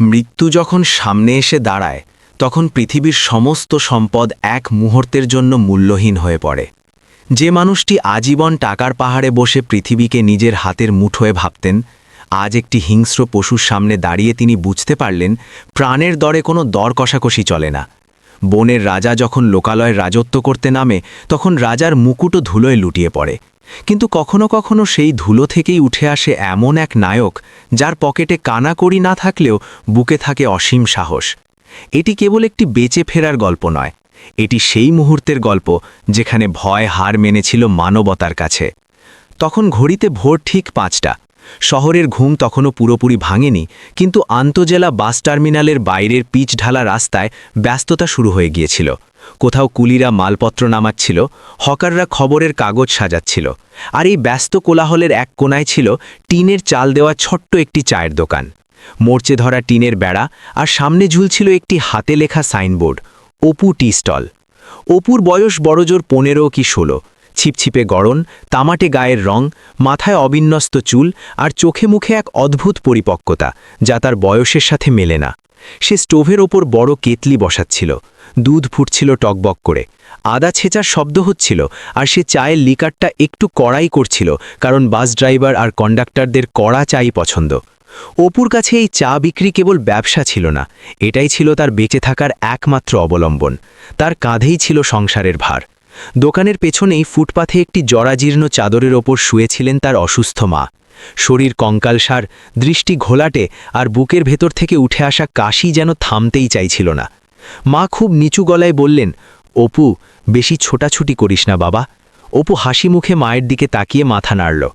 মৃত্যু যখন সামনে এসে দাঁড়ায়, তখন পৃথিবীর সমস্ত সম্পদ এক মুহূর্তের জন্য মূল্যহীন হয়ে পড়ে। যে মানুষটি আজীবন টাকার পাহাড়ে বসে পৃথিবীকে নিজের হাতের মুঠোয় ভাবতেন, আজ একটি হিংস্র পশুর সামনে দাঁড়িয়ে তিনি বুঝতে পারলেন, প্রাণের দরে কোনো দর কষাকষি চলে না। বনের রাজা যখন লোকালয়ে রাজত্ব করতে নামে, তখন রাজার মুকুটও ধুলোয় লুটিয়ে পড়ে। কিন্তু কখনো কখনো সেই ধুলো থেকেই উঠে আসে এমন এক নায়ক, যার পকেটে কানাকড়ি না থাকলেও বুকে থাকে অসীম সাহস। এটি কেবল একটি বেঁচে ফেরার গল্প নয়, এটি সেই মুহূর্তের গল্প যেখানে ভয় হার মেনেছিল মানবতার কাছে। তখন ঘড়িতে ভোর ঠিক পাঁচটা, শহরের ঘুম তখনও পুরোপুরি ভাঙেনি, কিন্তু আন্তজেলা বাস টার্মিনালের বাইরের পিচ ঢালা রাস্তায় ব্যস্ততা শুরু হয়ে গিয়েছিল। কোথাও কুলিরা মালপত্র নামাচ্ছিল, হকাররা খবরের কাগজ সাজাচ্ছিল, আর এই ব্যস্ত কোলাহলের এক কোনায় ছিল টিনের চাল দেওয়া ছোট্ট একটি চায়ের দোকান। মোর্চে ধরা টিনের বেড়া আর সামনে ঝুলছিল একটি হাতে লেখা সাইনবোর্ড, অপু টি স্টল। অপুর বয়স বড়জোর পনেরো কি ষোলো। ছিপছিপে গড়ন, তামাটে গায়ের রং, মাথায় অবিন্যস্ত চুল আর চোখে মুখে এক অদ্ভুত পরিপক্কতা যা তার বয়সের সাথে মেলে না। সে স্টোভের ওপর বড় কেতলি বসাচ্ছিল। দুধ ফুটছিল টকবক করে। আদা ছেঁচার শব্দ হচ্ছিল, আর সে চায়ের লিকারটা একটু কড়াই করছিল, কারণ বাস ড্রাইভার আর কন্ডাক্টরদের কড়া চাই পছন্দ। অপুর কাছে এই চা বিক্রি কেবল ব্যবসা ছিল না, এটাই ছিল তার বেঁচে থাকার একমাত্র অবলম্বন। তার কাঁধেই ছিল সংসারের ভার। দোকানের পেছনেই ফুটপাথে একটি জরাজীর্ণ চাদরের ওপর শুয়েছিলেন তার অসুস্থ মা। শরীর কঙ্কালসার দৃষ্টি ঘোলাটে আর বুকের ভেতর থেকে উঠে আসা কাশি যেন থামতেই চাইছিল না। মা খুব নিচু গলায় বললেন, অপু, বেশি ছোটাছুটি করিস না বাবা। অপু হাসি মুখে মায়ের দিকে তাকিয়ে মাথা নাড়ল।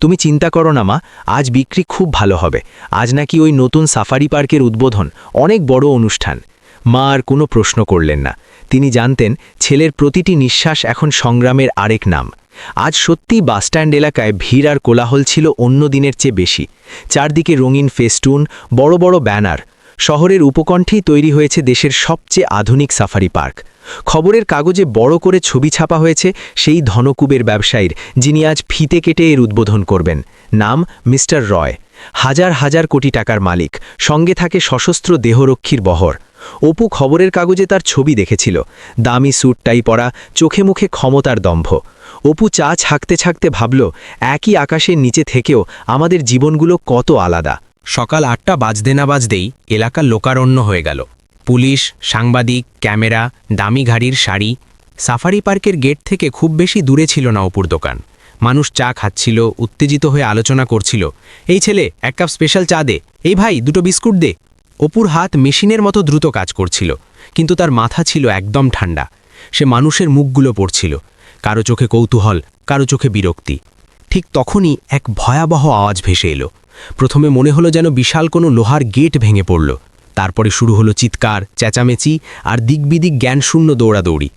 তুমি চিন্তা করো না মা, আজ বিক্রি খুব ভালো হবে। আজ নাকি ওই নতুন সাফারি পার্কের উদ্বোধন, অনেক বড় অনুষ্ঠান। মা আর কোনো প্রশ্ন করলেন না। তিনি জানতেন, ছেলের প্রতিটি নিঃশ্বাস এখন সংগ্রামের আরেক নাম। আজ সত্যি বাসস্ট্যান্ড এলাকায় ভিড় আর কোলাহল ছিল অন্য দিনের চেয়ে বেশি। চারদিকে রঙিন ফেস্টুন, বড় বড় ব্যানার, শহরের উপকণ্ঠেই তৈরি হয়েছে দেশের সবচেয়ে আধুনিক সাফারি পার্ক। খবরের কাগজে বড় করে ছবি ছাপা হয়েছে সেই ধনকুবের ব্যবসায়ীর, যিনি আজ ফিতে কেটে এর উদ্বোধন করবেন। নাম মিস্টার রয়। হাজার হাজার কোটি টাকার মালিক, সঙ্গে থাকে সশস্ত্র দেহরক্ষীর বহর। অপু খবরের কাগজে তার ছবি দেখেছিল। দামি স্যুটটাই পরা, চোখে মুখে ক্ষমতার দম্ভ। অপু চা ছাকতে ছাকতে ভাবল, একই আকাশের নিচে থেকেও আমাদের জীবনগুলো কত আলাদা। সকাল আটটা বাজতে না বাজতেই এলাকা লোকারণ্য হয়ে গেল। পুলিশ, সাংবাদিক, ক্যামেরা, দামি গাড়ির শাড়ি সাফারি পার্কের গেট থেকে খুব বেশি দূরে ছিল না অপুর দোকান। মানুষ চা খাচ্ছিল, উত্তেজিত হয়ে আলোচনা করছিল, এই ছেলে, এক কাপ স্পেশাল চা দে। এই ভাই, দুটো বিস্কুট দে। অপুর হাত মেশিনের মতো দ্রুত কাজ করছিল, কিন্তু তার মাথা ছিল একদম ঠান্ডা। সে মানুষের মুখগুলো পড়ছিল কারও চোখে কৌতূহল, কারও চোখে বিরক্তি। ঠিক তখনই এক ভয়াবহ আওয়াজ ভেসে এলো। প্রথমে মনে হলো যেন বিশাল কোনো লোহার গেট ভেঙে পড়ল। তারপরে শুরু হলো চিৎকার, চেঁচামেচি আর দিকবিদিক জ্ঞানশূন্য দৌড়াদৌড়ি।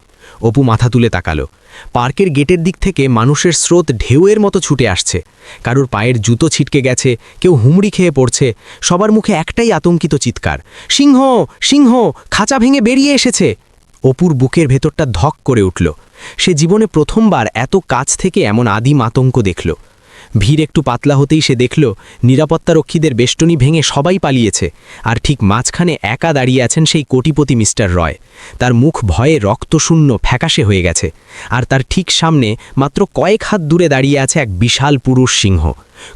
অপু মাথা তুলে তাকালো। পার্কের গেটের দিক থেকে মানুষের স্রোত ঢেউয়ের মতো ছুটে আসছে। কারোর পায়ের জুতো ছিটকে গেছে, কেউ হুমড়ি খেয়ে পড়ছে, সবার মুখে একটাই আতঙ্কিত চিৎকার, সিংহ সিংহ, খাঁচা ভেঙে বেরিয়ে এসেছে! অপুর বুকের ভেতরটা ধক করে উঠল। সে জীবনে প্রথমবার এত কাছ থেকে এমন আদিম আতঙ্ক দেখল। ভিড় একটু পাতলা হতেই সে দেখল নিরাপত্তারক্ষীদের বেষ্টনী ভেঙে সবাই পালিয়েছে, আর ঠিক মাঝখানে একা দাঁড়িয়ে আছেন সেই কোটিপতি মিস্টার রয়। তার মুখ ভয়ে রক্তশূন্য ফ্যাকাশে হয়ে গেছে, আর তার ঠিক সামনে মাত্র কয়েক হাত দূরে দাঁড়িয়ে আছে এক বিশাল পুরুষ সিংহ।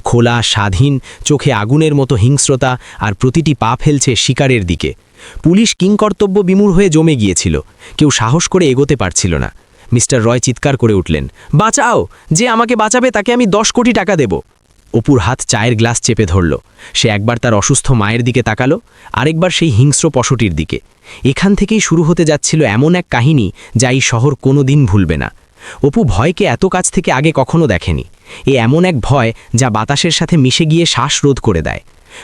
খোলা, স্বাধীন, চোখে আগুনের মতো হিংস্রতা আর প্রতিটি পা ফেলছে শিকারের দিকে। পুলিশ কিংকর্তব্য বিমূর হয়ে জমে গিয়েছিল, কেউ সাহস করে এগোতে পারছিল না। মিস্টার রয় চিৎকার করে উঠলেন, বাঁচাও! যে আমাকে বাঁচাবে তাকে আমি দশ কোটি টাকা দেব। অপুর হাত চায়ের গ্লাস চেপে ধরল। সে একবার তার অসুস্থ মায়ের দিকে তাকালো, আরেকবার সেই হিংস্র পশটির দিকে। এখান থেকেই শুরু হতে যাচ্ছিল এমন এক কাহিনী যা এই শহর কোনো দিন ভুলবে না। অপু ভয়কে এত কাছ থেকে আগে কখনো দেখেনি। এ এমন এক ভয় যা বাতাসের সাথে মিশে গিয়ে শ্বাস রোধ করে দেয়।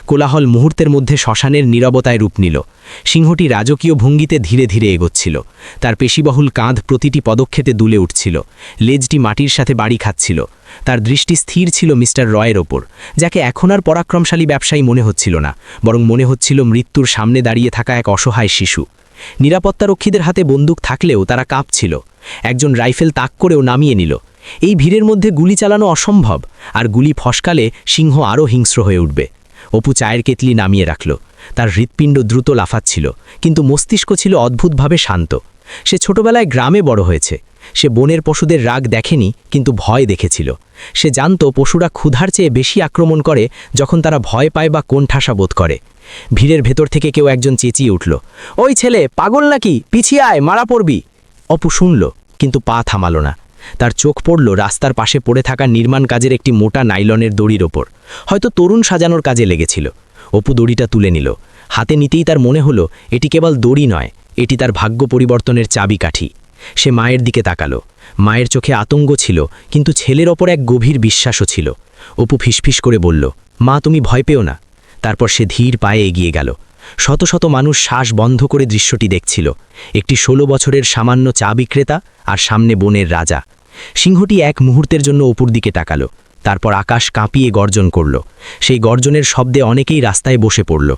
কোলাহল মুহূর্তের মধ্যে শ্মশানের নীরবতায় রূপ নিল। সিংহটি রাজকীয় ভঙ্গিতে ধীরে ধীরে এগোচ্ছিল। তার পেশিবহুল কাঁধ প্রতিটি পদক্ষেপে দুলে উঠছিল। লেজটি মাটির সাথে বাড়ি খাচ্ছিল। তার দৃষ্টি স্থির ছিল মিস্টার রয়ের ওপর, যাকে এখন আর পরাক্রমশালী ব্যবসায়ী মনে হচ্ছিল না, বরং মনে হচ্ছিল মৃত্যুর সামনে দাঁড়িয়ে থাকা এক অসহায় শিশু। নিরাপত্তারক্ষীদের হাতে বন্দুক থাকলেও তারা কাঁপছিল। একজন রাইফেল তাক করেও নামিয়ে নিল। এই ভিড়ের মধ্যে গুলি চালানো অসম্ভব, আর গুলি ফসকালে সিংহ আরও হিংস্র হয়ে উঠবে। অপু চায়ের কেতলি নামিয়ে রাখল। তার হৃৎপিণ্ড দ্রুত লাফাচ্ছিল, কিন্তু মস্তিষ্ক ছিল অদ্ভুতভাবে শান্ত। সে ছোটবেলায় গ্রামে বড় হয়েছে। সে বনের পশুদের রাগ দেখেনি, কিন্তু ভয় দেখেছিল। সে জানত পশুরা ক্ষুধার চেয়ে বেশি আক্রমণ করে যখন তারা ভয় পায় বা কোণঠাসা বোধ করে। ভিড়ের ভেতর থেকে কেউ একজন চেঁচিয়ে উঠল, ওই ছেলে, পাগল নাকি? পিছিয়ে আয়, মারা পড়বি। অপু শুনল, কিন্তু পা থামাল না। তার চোখ পড়ল রাস্তার পাশে পড়ে থাকা নির্মাণ কাজের একটি মোটা নাইলনের দড়ির ওপর। হয়তো তরুণ সাজানোর কাজে লেগেছিল। অপু দড়িটা তুলে নিল। হাতে নিতেই তার মনে হলো, এটি কেবল দড়ি নয়, এটি তার ভাগ্য পরিবর্তনের চাবিকাঠি। সে মায়ের দিকে তাকালো। মায়ের চোখে আতঙ্ক ছিল, কিন্তু ছেলের ওপর এক গভীর বিশ্বাসও ছিল। অপু ফিসফিস করে বলল, মা, তুমি ভয় পেও না। তারপর সে ধীর পায়ে এগিয়ে গেল। শত শত মানুষ শ্বাস বন্ধ করে দৃশ্যটি দেখছিল। একটি ষোলো বছরের সামান্য চা বিক্রেতা আর সামনে বনের রাজা। সিংহটি এক মুহূর্তের জন্য অপুর দিকে তাকালো, তারপর আকাশ কাঁপিয়ে গর্জন করল। সেই গর্জনের শব্দে অনেকেই রাস্তায় বসে পড়ল।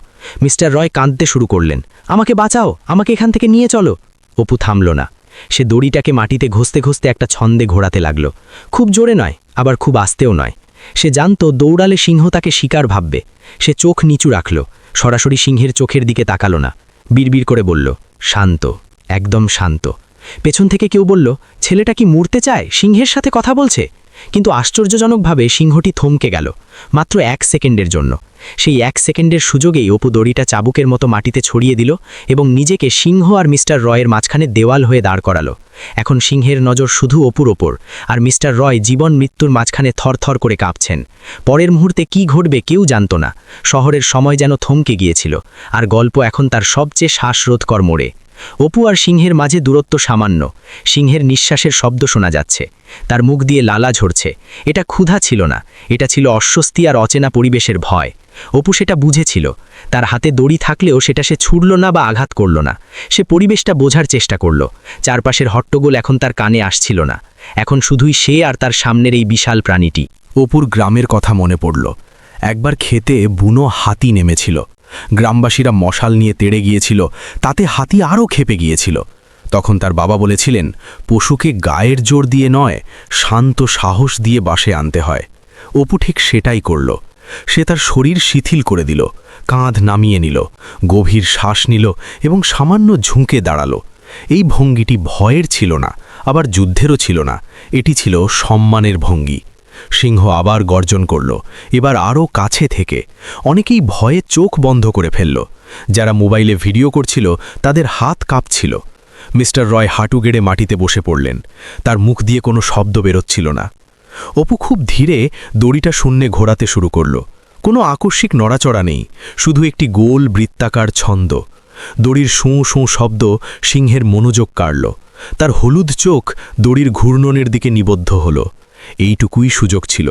মিস্টার রয় কাঁদতে শুরু করলেন, আমাকে বাঁচাও, আমাকে এখান থেকে নিয়ে চলো। অপু থামল না। সে দড়িটাকে মাটিতে ঘষতে ঘষতে একটা ছন্দে ঘোরাতে লাগল। খুব জোরে নয়, আবার খুব আস্তেও নয়। সে জানত দৌড়ালে সিংহ তাকে শিকার ভাববে। সে চোখ নিচু রাখল, সরাসরি সিংহের চোখের দিকে তাকালো না। বিড়বিড় করে বলল, শান্ত, একদম শান্ত। পেছন থেকে কেউ বলল, ছেলেটা কি মরতে চায়? সিংহের সাথে কথা বলছে? কিন্তু আশ্চর্যজনকভাবে সিংহটি থমকে গেল, মাত্র এক সেকেন্ডের জন্য। সেই এক সেকেন্ডের সুযোগেই অপু দড়িটা চাবুকের মতো মাটিতে ছড়িয়ে দিল এবং নিজেকে সিংহ আর মিস্টার রয়ের মাঝখানে দেওয়াল হয়ে দাঁড় করালো। এখন সিংহের নজর শুধু অপুর ওপর, আর মিস্টার রয় জীবন মৃত্যুর মাঝখানে থরথর করে কাঁপছেন। পরের মুহূর্তে কি ঘটবে কেউ জানত না, শহরের সময় যেন থমকে গিয়েছিল, আর গল্প এখন তার সবচেয়ে শ্বাসরোধকর মোড়ে। অপু আর সিংহের মাঝে দূরত্ব সামান্য। সিংহের নিঃশ্বাসের শব্দ শোনা যাচ্ছে। তার মুখ দিয়ে লালা ঝরছে। এটা ক্ষুধা ছিল না। এটা ছিল অস্বস্তি আর অচেনা পরিবেশের ভয়। অপু সেটা বুঝেছিল। তার হাতে দড়ি থাকলেও সেটা সে ছুড়ল না বা আঘাত করল না। সে পরিবেশটা বোঝার চেষ্টা করল। চারপাশের হট্টগোল এখন তার কানে আসছিল না। এখন শুধুই সে আর তার সামনের এই বিশাল প্রাণীটি। অপুর গ্রামের কথা মনে পড়ল। একবার খেতে বুনো হাতি নেমেছিল। গ্রামবাসীরা মশাল নিয়ে তেড়ে গিয়েছিল, তাতে হাতি আরও খেপে গিয়েছিল। তখন তার বাবা বলেছিলেন, পশুকে গায়ের জোর দিয়ে নয়, শান্ত সাহস দিয়ে বাসে আনতে হয়। অপু ঠিক সেটাই করল। সে তার শরীর শিথিল করে দিল, কাঁধ নামিয়ে নিল, গভীর শ্বাস নিল এবং সামান্য ঝুঁকে দাঁড়াল। এই ভঙ্গিটি ভয়ের ছিল না, আবার যুদ্ধেরও ছিল না, এটি ছিল সম্মানের ভঙ্গি। সিংহ আবার গর্জন করল। এবার আরও কাছে থেকে। অনেকেই ভয়ে চোখ বন্ধ করে ফেলল। যারা মোবাইলে ভিডিও করছিল, তাদের হাত কাঁপছিল। মিস্টার রয় হাঁটু গেড়ে মাটিতে বসে পড়লেন। তার মুখ দিয়ে কোনো শব্দ বেরোচ্ছিল না। অপু খুব ধীরে দড়িটা শূন্যে ঘোরাতে শুরু করল। কোনো আকস্মিক নড়াচড়া নেই, শুধু একটি গোল বৃত্তাকার ছন্দ। দড়ির শোঁ শোঁ শব্দ সিংহের মনোযোগ কাড়ল। তার হলুদ চোখ দড়ির ঘূর্ণনের দিকে নিবদ্ধ হলো। এইটুকুই সুযোগ ছিল।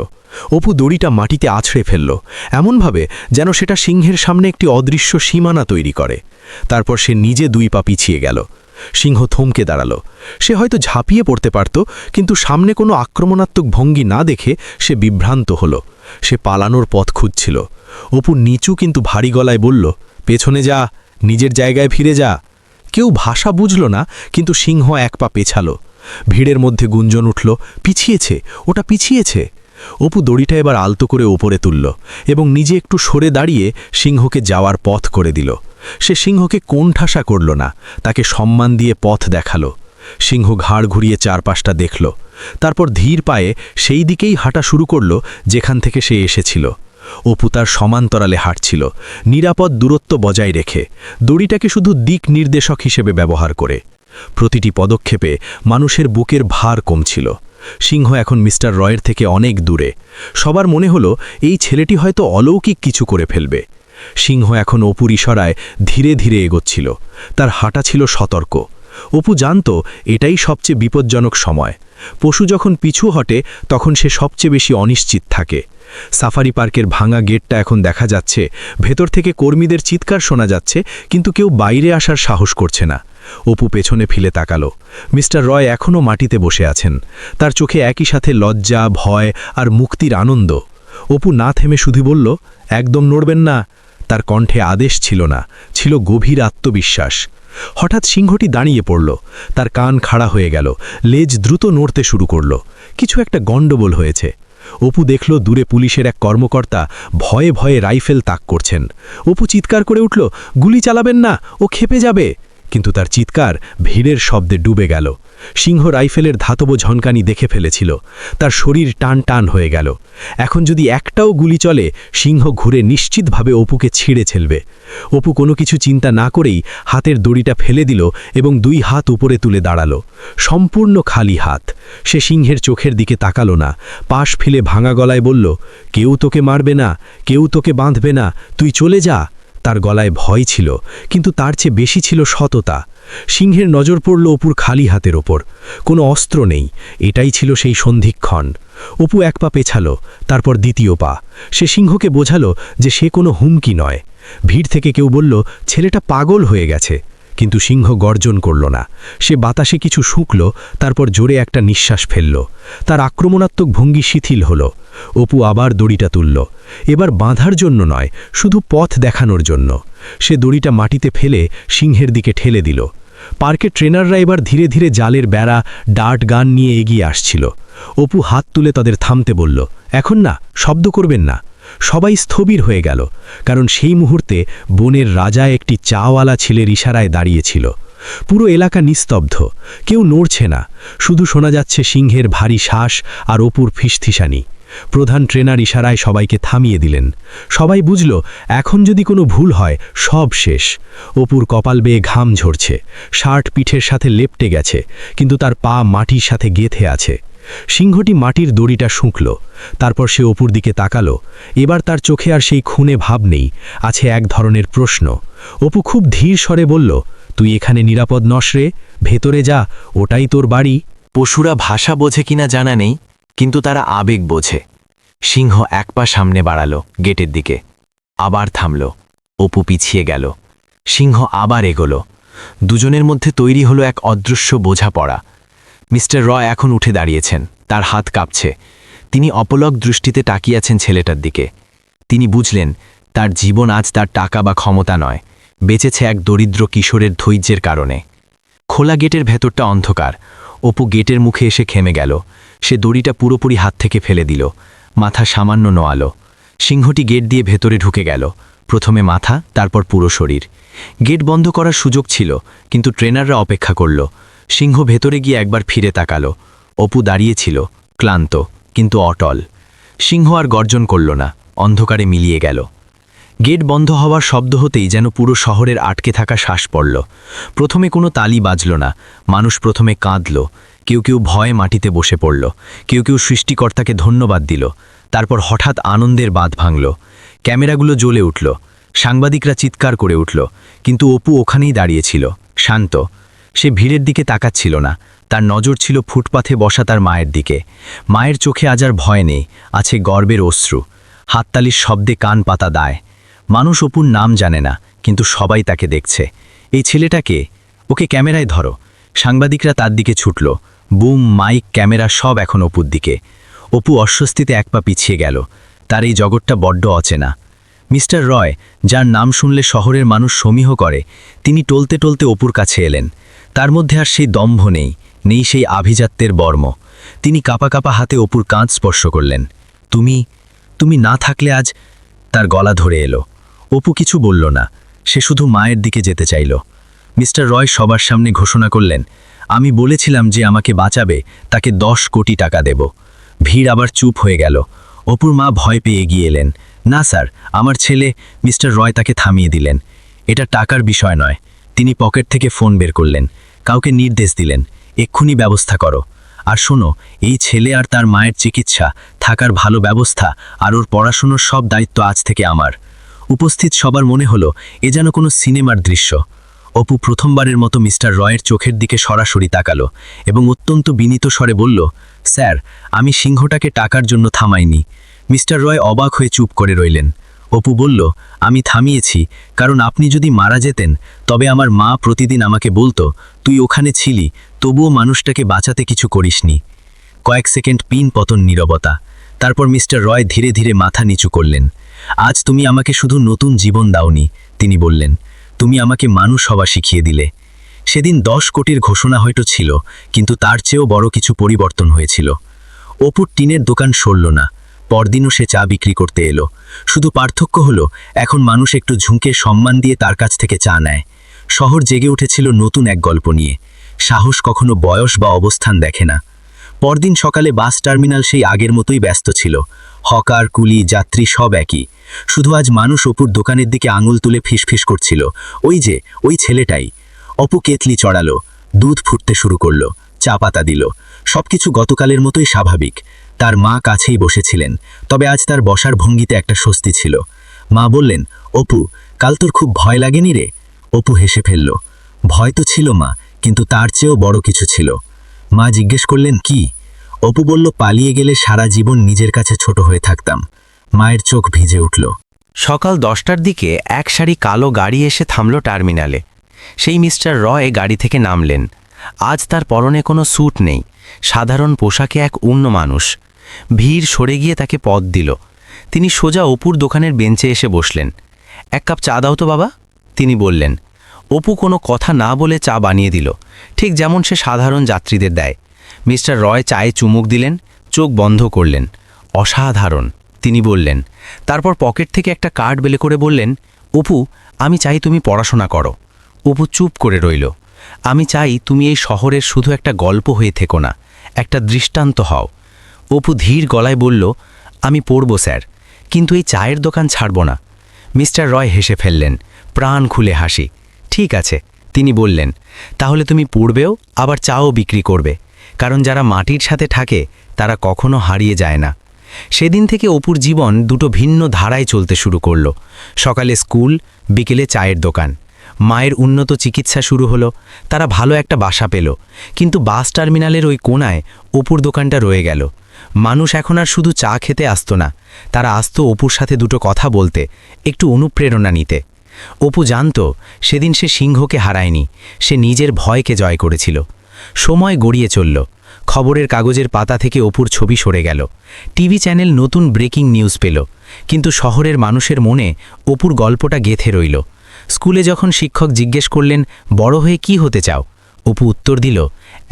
অপু দড়িটা মাটিতে আছড়ে ফেলল, এমনভাবে যেন সেটা সিংহের সামনে একটি অদৃশ্য সীমানা তৈরি করে। তারপর সে নিজে দুই পা পিছিয়ে গেল। সিংহ থমকে দাঁড়াল। সে হয়তো ঝাঁপিয়ে পড়তে পারত, কিন্তু সামনে কোনো আক্রমণাত্মক ভঙ্গি না দেখে সে বিভ্রান্ত হল। সে পালানোর পথ খুঁজছিল। অপু নিচু কিন্তু ভারী গলায় বলল, পেছনে যা, নিজের জায়গায় ফিরে যা। কেউ ভাষা বুঝল না, কিন্তু সিংহ এক পা পেছালো। ভিড়ের মধ্যে গুঞ্জন উঠল, পিছিয়েছে, ওটা পিছিয়েছে? অপু দড়িটা এবার আলতো করে ওপরে তুলল এবং নিজে একটু সরে দাঁড়িয়ে সিংহকে যাওয়ার পথ করে দিল। সে সিংহকে কোণঠাসা করল না, তাকে সম্মান দিয়ে পথ দেখাল। সিংহ ঘাড় ঘুরিয়ে চারপাশটা দেখল। তারপর ধীর পায়ে সেই দিকেই হাঁটা শুরু করল যেখান থেকে সে এসেছিল। অপু তার সমান্তরালে হাঁটছিল, নিরাপদ দূরত্ব বজায় রেখে। দড়িটাকে শুধু দিক নির্দেশক হিসেবে ব্যবহার করে। প্রতিটি পদক্ষেপে মানুষের বুকের ভার কমছিল। সিংহ এখন মিস্টার রয়ের থেকে অনেক দূরে। সবার মনে হলো, এই ছেলেটি হয়তো অলৌকিক কিছু করে ফেলবে। সিংহ এখন অপুর ইশারায় ধীরে ধীরে এগোচ্ছিল। তার হাঁটা ছিল সতর্ক। অপু জানত, এটাই সবচেয়ে বিপজ্জনক সময়। পশু যখন পিছু হটে, তখন সে সবচেয়ে বেশি অনিশ্চিত থাকে। সাফারি পার্কের ভাঙা গেটটা এখন দেখা যাচ্ছে। ভেতর থেকে কর্মীদের চিৎকার শোনা যাচ্ছে, কিন্তু কেউ বাইরে আসার সাহস করছে না। অপু পেছনে ফিলে তাকালো। মিস্টার রয় এখনও মাটিতে বসে আছেন। তার চোখে একই সাথে লজ্জা, ভয় আর মুক্তির আনন্দ। অপু না থেমে শুধু বলল, একদম নড়বেন না। তার কণ্ঠে আদেশ ছিল না, ছিল গভীর আত্মবিশ্বাস। হঠাৎ সিংহটি দাঁড়িয়ে পড়ল। তার কান খাড়া হয়ে গেল। লেজ দ্রুত নড়তে শুরু করল। কিছু একটা গণ্ডগোল হয়েছে। অপু দেখল দূরে পুলিশের এক কর্মকর্তা ভয়ে ভয়ে রাইফেল তাক করছেন। অপু চিৎকার করে উঠল, গুলি চালাবেন না, ও খেপে যাবে। কিন্তু তার চিৎকার ভিড়ের শব্দে ডুবে গেল। সিংহ রাইফেলের ধাতব ঝনকানি দেখে ফেলেছিল। তার শরীর টান টান হয়ে গেল। এখন যদি একটাও গুলি চলে, সিংহ ঘুরে নিশ্চিতভাবে অপুকে ছিঁড়ে ছেলবে। অপু কোনো কিছু চিন্তা না করেই হাতের দড়িটা ফেলে দিল এবং দুই হাত উপরে তুলে দাঁড়াল। সম্পূর্ণ খালি হাত। সে সিংহের চোখের দিকে তাকালো না। পাশ ফিলে ভাঙা গলায় বলল, কেউ তোকে মারবে না, কেউ তোকে বাঁধবে না, তুই চলে যা। তার গলায় ভয় ছিল, কিন্তু তার চেয়ে বেশি ছিল সততা। সিংহের নজর পড়ল অপুর খালি হাতের ওপর। কোনো অস্ত্র নেই, এটাই ছিল সেই সন্ধিক্ষণ। অপু এক পা পেছালো, তারপর দ্বিতীয় পা। সে সিংহকে বোঝালো যে সে কোনো হুমকি নয়। ভিড় থেকে কেউ বলল, ছেলেটা পাগল হয়ে গেছে। কিন্তু সিংহ গর্জন করল না। সে বাতাসে কিছু শুকল, তারপর জোরে একটা নিঃশ্বাস ফেলল। তার আক্রমণাত্মক ভঙ্গি শিথিল হল। অপু আবার দড়িটা তুলল। এবার বাঁধার জন্য নয়, শুধু পথ দেখানোর জন্য। সে দড়িটা মাটিতে ফেলে সিংহের দিকে ঠেলে দিল। পার্কে ট্রেনাররা এবার ধীরে ধীরে জালের বেড়া, ডার্ট গান নিয়ে এগিয়ে আসছিল। অপু হাত তুলে তাদের থামতে বলল, এখন না, শব্দ করবেন না। সবাই স্থবির হয়ে গেল, কারণ সেই মুহূর্তে বনের রাজা একটি চাওয়ালা ছেলের ইশারায় দাঁড়িয়েছিল। পুরো এলাকা নিস্তব্ধ, কেউ নড়ছে না, শুধু শোনা যাচ্ছে সিংহের ভারী শ্বাস আর অপুর ফিসথিসানি প্রধান ট্রেনার ইশারায় সবাইকে থামিয়ে দিলেন। সবাই বুঝল, এখন যদি কোনো ভুল হয়, সব শেষ। অপুর কপাল বেয়ে ঘাম ঝরছে, শার্ট পিঠের সাথে লেপটে গেছে, কিন্তু তার পা মাটির সাথে গেথে আছে। সিংহটি মাটির দড়িটা শুঁকল, তারপর সে অপুর দিকে তাকালো। এবার তার চোখে আর সেই খুনে ভাব নেই, আছে এক ধরনের প্রশ্ন। অপু খুব ধীর স্বরে বলল, তুই এখানে নিরাপদ নস রে, ভেতরে যা, ওটাই তোর বাড়ি। পশুরা ভাষা বোঝে কিনা জানা নেই, কিন্তু তারা আবেগ বোঝে। সিংহ এক পা সামনে বাড়ালো, গেটের দিকে। আবার থামল। অপু পিছিয়ে গেল। সিংহ আবার এগোলো। দুজনের মধ্যে তৈরি হলো এক অদৃশ্য বোঝাপড়া। মিস্টার রয় এখন উঠে দাঁড়িয়েছেন। তার হাত কাঁপছে। তিনি অপলক দৃষ্টিতে তাকিয়েছেন ছেলেটার দিকে। তিনি বুঝলেন, তার জীবন আজ তার টাকা বা ক্ষমতা নয়। বেঁচেছে এক দরিদ্র কিশোরের ধৈর্যের কারণে। খোলা গেটের ভেতরটা অন্ধকার। অপু গেটের মুখে এসে খেমে গেল। সে দড়িটা পুরোপুরি হাত থেকে ফেলে দিল। মাথা সামান্য নোয়ালো। সিংহটি গেট দিয়ে ভেতরে ঢুকে গেল। প্রথমে মাথা, তারপর পুরো শরীর। গেট বন্ধ করার সুযোগ ছিল, কিন্তু ট্রেনাররা অপেক্ষা করল। সিংহ ভেতরে গিয়ে একবার ফিরে তাকালো। অপু দাঁড়িয়েছিল, ক্লান্ত, কিন্তু অটল। সিংহ আর গর্জন করল না, অন্ধকারে মিলিয়ে গেল। গেট বন্ধ হওয়ার শব্দ হতেই যেন পুরো শহরের আটকে থাকা শ্বাস পড়ল। প্রথমে কোনো তালি বাজল না, মানুষ প্রথমে কাঁদল, কেউ কেউ ভয়ে মাটিতে বসে পড়ল, কেউ কেউ সৃষ্টিকর্তাকে ধন্যবাদ দিল, তারপর হঠাৎ আনন্দের বাঁধ ভাঙল। ক্যামেরাগুলো জ্বলে উঠল, সাংবাদিকরা চিৎকার করে উঠল, কিন্তু অপু ওখানেই দাঁড়িয়েছিল শান্ত। সে ভিড়ের দিকে তাকাচ্ছিল না। তার নজর ছিল ফুটপাথে বসা তার মায়ের দিকে। মায়ের চোখে আজ আর ভয় নেই, আছে গর্বের অশ্রু। হাততালির শব্দে কান পাতা দায়। মানুষ অপুর নাম জানে না, কিন্তু সবাই তাকে দেখছে। এই ছেলেটাকে ওকে ক্যামেরায় ধরো। সাংবাদিকরা তার দিকে ছুটল। বুম, মাইক, ক্যামেরা সব এখন অপুর দিকে। অপু অস্বস্তিতে এক পা পিছিয়ে গেল। তার এই জগৎটা বড্ড অচেনা। মিস্টার রয়, যার নাম শুনলে শহরের মানুষ সমীহ করে, তিনি টলতে টলতে অপুর কাছে এলেন। তার মধ্যে আর সেই দম্ভ নেই নেই সেই আভিজাত্যের বর্ম। তিনি কাপা কাপা হাতে অপুর কাঁধ স্পর্শ করলেন। তুমি তুমি না থাকলে আজ তার গলা ধরে এলো। অপু কিছু বলল না, সে শুধু মায়ের দিকে যেতে চাইল। মিস্টার রয় সবার সামনে ঘোষণা করলেন, আমি বলেছিলাম যে আমাকে বাঁচাবে, তাকে দশ কোটি টাকা দেব। ভিড় আবার চুপ হয়ে গেল। অপুর মা ভয় পেয়ে এগিয়ে এলেন, না স্যার, আমার ছেলে মিস্টার রয় তাকে থামিয়ে দিলেন। এটা টাকার বিষয় নয়। তিনি পকেট থেকে ফোন বের করলেন কাউকে নির্দেশ দিলেন, এক্ষুনি ব্যবস্থা করো। আর শোনো, এই ছেলে আর তার মায়ের চিকিৎসা, থাকার ভালো ব্যবস্থা আর ওর পড়াশুনোর সব দায়িত্ব আজ থেকে আমার। উপস্থিত সবার মনে হলো, এ যেন কোনো সিনেমার দৃশ্য। অপু প্রথমবারের মতো মিস্টার রয়ের চোখের দিকে সরাসরি তাকালো এবং অত্যন্ত বিনীত স্বরে বলল, স্যার, আমি সিংহটাকে টাকার জন্য থামাইনি। মিস্টার রয় অবাক হয়ে চুপ করে রইলেন। অপু বলল, আমি থামিয়েছি, কারণ আপনি যদি মারা যেতেন, তবে আমার মা প্রতিদিন আমাকে বলতো, তুই ওখানে ছিলি, তবুও মানুষটাকে বাঁচাতে কিছু করিসনি। কয়েক সেকেন্ড পিন পতন নীরবতা, তারপর মিস্টার রয় ধীরে ধীরে মাথা নিচু করলেন। আজ তুমি আমাকে শুধু নতুন জীবন দাওনি, তিনি বললেন। তুমি আমাকে মানুষ হওয়া শিখিয়ে দিলে। সেদিন দশ কোটির ঘোষণা হয়তো ছিল, কিন্তু তার চেয়েও বড় কিছু পরিবর্তন হয়েছিল। অপুর টিনের দোকান সরল না। পরদিনও সে চা বিক্রি করতে এলো। শুধু পার্থক্য হলো, এখন মানুষ একটু ঝুঁকে সম্মান দিয়ে তার কাছ থেকে চা নেয়। শহর জেগে উঠেছিল নতুন এক গল্প নিয়ে। সাহস কখনো বয়স বা অবস্থান দেখে না। পরদিন সকালে বাস টার্মিনাল সেই আগের মতোই ব্যস্ত ছিল। হকার, কুলি, যাত্রী সব একই। শুধু আজ মানুষ অপুর দোকানের দিকে আঙুল তুলে ফিসফিস করছিল। ওই যে, ওই ছেলেটাই। অপু কেতলি চড়ালো, দুধ ফুটতে শুরু করল, চা পাতা দিল। সবকিছু গতকালের মতোই স্বাভাবিক। তার মা কাছেই বসেছিলেন, তবে আজ তার বসার ভঙ্গিতে একটা স্বস্তি ছিল। মা বললেন, অপু, কাল তোর খুব ভয় লাগেনি রে? অপু হেসে ফেলল, ভয় তো ছিল মা, কিন্তু তার চেয়েও বড় কিছু ছিল। মা জিজ্ঞেস করলেন, কি? অপু বলল, পালিয়ে গেলে সারা জীবন নিজের কাছে ছোট হয়ে থাকতাম। মায়ের চোখ ভিজে উঠল। সকাল দশটার দিকে এক সারি কালো গাড়ি এসে থামল টার্মিনালে। সেই মিস্টার রয় গাড়ি থেকে নামলেন। আজ তার পরনে কোনো স্যুট নেই। সাধারণ পোশাকে এক অন্য মানুষ। ভিড় সরে গিয়ে তাকে পদ দিল। তিনি সোজা অপুর দোকানের বেঞ্চে এসে বসলেন। এক কাপ চা দাও তো, বাবা। তিনি বললেন। অপু কোনো কথা না বলে চা বানিয়ে দিল। ঠিক যেমন সে সাধারণ যাত্রীদের দেয়। মিস্টার রয় চায়ে চুমুক দিলেন, চোখ বন্ধ করলেন। অসাধারণ। তিনি বললেন। তারপর পকেট থেকে একটা কার্ড বেলে করে বললেন, অপু, আমি চাই তুমি পড়াশোনা করো। অপু চুপ করে রইল। আমি চাই তুমি এই শহরের শুধু একটা গল্প হয়ে থেকো না, একটা দৃষ্টান্ত হও। অপু ধীর গলায় বলল, আমি পড়ব, স্যার, কিন্তু এই চায়ের দোকান ছাড়ব না। মিস্টার রয় হেসে ফেললেন, প্রাণ খুলে হাসি। ঠিক আছে, তিনি বললেন, তাহলে তুমি পড়বেও, আবার চাও বিক্রি করবে। কারণ যারা মাটির সাথে থাকে, তারা কখনো হারিয়ে যায় না। সেদিন থেকে অপুর জীবন দুটো ভিন্ন ধারায় চলতে শুরু করল। সকালে স্কুল, বিকেলে চায়ের দোকান। মায়ের উন্নত চিকিৎসা শুরু হলো, তারা ভালো একটা বাসা পেল। কিন্তু বাস টার্মিনালের ওই কোনায় অপুর দোকানটা রয়ে গেল। মানুষ এখন আর শুধু চা খেতে আসতো না, তারা আসতো অপুর সাথে দুটো কথা বলতে, একটু অনুপ্রেরণা নিতে। অপু জানত, সেদিন সে সিংহকে হারায়নি, সে নিজের ভয়কে জয় করেছিল। সময় গড়িয়ে চলল, খবরের কাগজের পাতা থেকে অপুর ছবি সরে গেল। টিভি চ্যানেল নতুন ব্রেকিং নিউজ পেল, কিন্তু শহরের মানুষের মনে অপুর গল্পটা গেথে রইল। স্কুলে যখন শিক্ষক জিজ্ঞেস করলেন, বড় হয়ে কি হতে চাও? অপু উত্তর দিল,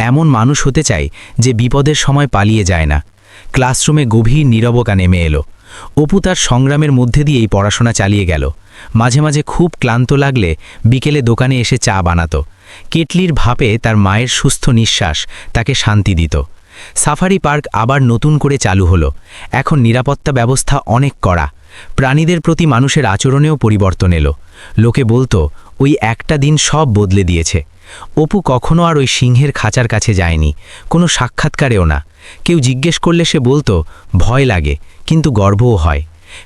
এমন মানুষ হতে চাই যে বিপদের সময় পালিয়ে যায় না। ক্লাসরুমে গভীর নীরবতা নেমে এলো। অপু তার সংগ্রামের মধ্যে দিয়েই পড়াশোনা চালিয়ে গেল। মাঝে মাঝে খুব ক্লান্ত লাগলে বিকেলে দোকানে এসে চা বানাতো। কেটলির ভাপে তার মায়ের সুস্থ নিঃশ্বাস তাকে শান্তি দিত। সাফারি পার্ক আবার নতুন করে চালু হলো। এখন নিরাপত্তা ব্যবস্থা অনেক কড়া। প্রাণীদের প্রতি মানুষের আচরণেও পরিবর্তন এলো। লোকে বলতো, ওই একটা দিন সব বদলে দিয়েছে। অপু কখনো আর ওই সিংহের খাঁচার কাছে যায়নি, কোনো সাক্ষাৎকারেও না। কেউ জিজ্ঞেস করলে সে বলতো, ভয় লাগে, কিন্তু গর্বও হয়।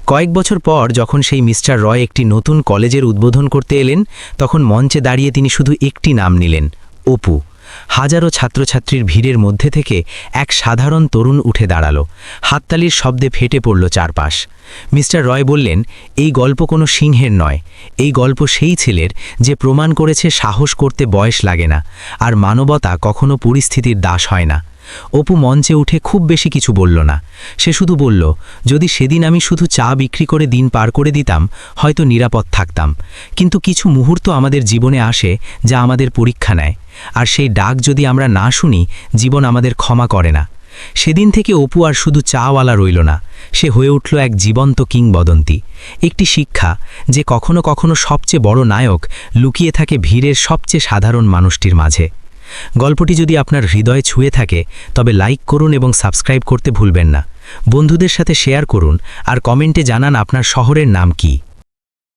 কয়েক বছর পর যখন সেই মিস্টার রয় একটি নতুন কলেজের উদ্বোধন করতে এলেন, তখন মঞ্চে দাঁড়িয়ে তিনি শুধু একটি নাম নিলেন, অপু। হাজারো ছাত্রছাত্রীর ভিড়ের মধ্যে থেকে এক সাধারণ তরুণ উঠে দাঁড়াল। হাততালির শব্দে ফেটে পড়ল চারপাশ। মিস্টার রয় বললেন, এই গল্প কোনো সিংহের নয়। এই গল্প সেই ছেলের যে প্রমাণ করেছে সাহস করতে বয়স লাগে না। আর মানবতা কখনো পরিস্থিতির দাস হয় না। অপু মঞ্চে উঠে খুব বেশি কিছু বলল না। সে শুধু বলল, যদি সেদিন আমি শুধু চা বিক্রি করে দিন পার করে দিতাম, হয়তো নিরাপদ থাকতাম। কিন্তু কিছু মুহূর্ত আমাদের জীবনে আসে যা আমাদের পরীক্ষা নেয়। আর সেই ডাক যদি আমরা না শুনি, জীবন আমাদের ক্ষমা করে না। সেদিন থেকে অপু আর শুধু চাওয়ালা রইল না। সে হয়ে উঠল এক জীবন্ত কিংবদন্তি। একটি শিক্ষা যে কখনো কখনো সবচেয়ে বড় নায়ক লুকিয়ে থাকে ভিড়ের সবচেয়ে সাধারণ মানুষটির মাঝে। গল্পটি যদি আপনার হৃদয়ে ছুঁয়ে থাকে, তবে লাইক করুন এবং সাবস্ক্রাইব করতে ভুলবেন না। বন্ধুদের সাথে শেয়ার করুন আর কমেন্টে জানান আপনার শহরের নাম কী।